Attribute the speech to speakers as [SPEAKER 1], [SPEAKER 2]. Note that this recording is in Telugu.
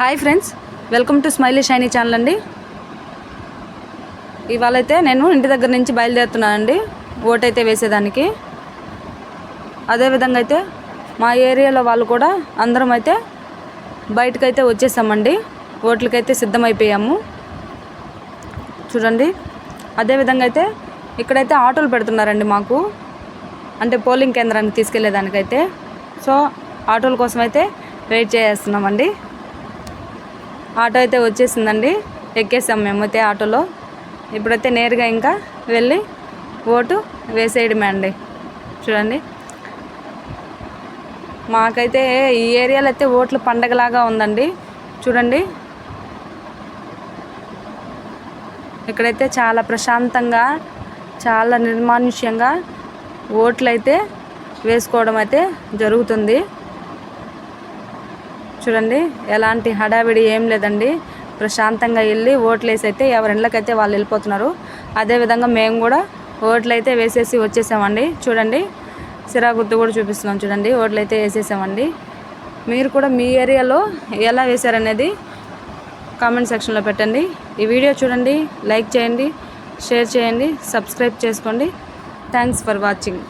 [SPEAKER 1] Hi friends welcome to smiley shiny channel అండి. ఇవాళైతే నేను ఇంటి దగ్గర నుంచి బయలుదేరుతున్నానండి. ఓటైతే వేసేదానికి. అదేవిధంగా అయితే మా ఏరియాలో వాళ్ళు కూడా అందరం అయితే బయటకైతే వచ్చేసామండి. ఓట్లకైతే సిద్ధమైపోయాము. చూడండి. అదేవిధంగా అయితే ఇక్కడైతే ఆటోలు పెడుతున్నారండి మాకు. అంటే పోలింగ్ కేంద్రానికి తీసుకెళ్ళేదానికైతే సో ఆటోల కోసం అయితే వెయిట్ చేస్తున్నామండి. ఆటో అయితే వచ్చేసిందండి. ఎక్కేసాం మేమైతే ఆటోలో. ఇప్పుడైతే నేరుగా ఇంకా వెళ్ళి ఓటు వేసేయడమే అండి. చూడండి. మాకైతే ఈ ఏరియాలో అయితే ఓట్లు పండగలాగా ఉందండి. చూడండి. ఇక్కడైతే చాలా ప్రశాంతంగా చాలా నిర్మానుష్యంగా ఓట్లు అయితే వేసుకోవడం అయితే జరుగుతుంది. చూడండి ఎలాంటి హడావిడి ఏం లేదండి. ప్రశాంతంగా వెళ్ళి ఓట్లు వేసి అయితే ఎవరి ఇళ్ళకైతే వాళ్ళు వెళ్ళిపోతున్నారు. అదేవిధంగా మేము కూడా ఓట్లు అయితే వేసేసి వచ్చేసామండి. చూడండి సిరా గుర్తు కూడా చూపిస్తున్నాం చూడండి ఓట్లు అయితే వేసేసామండి. మీరు కూడా మీ ఏరియాలో ఎలా వేశారనేది కామెంట్ సెక్షన్లో పెట్టండి. ఈ వీడియో చూడండి లైక్ చేయండి షేర్ చేయండి సబ్స్క్రైబ్ చేసుకోండి. Thanks for watching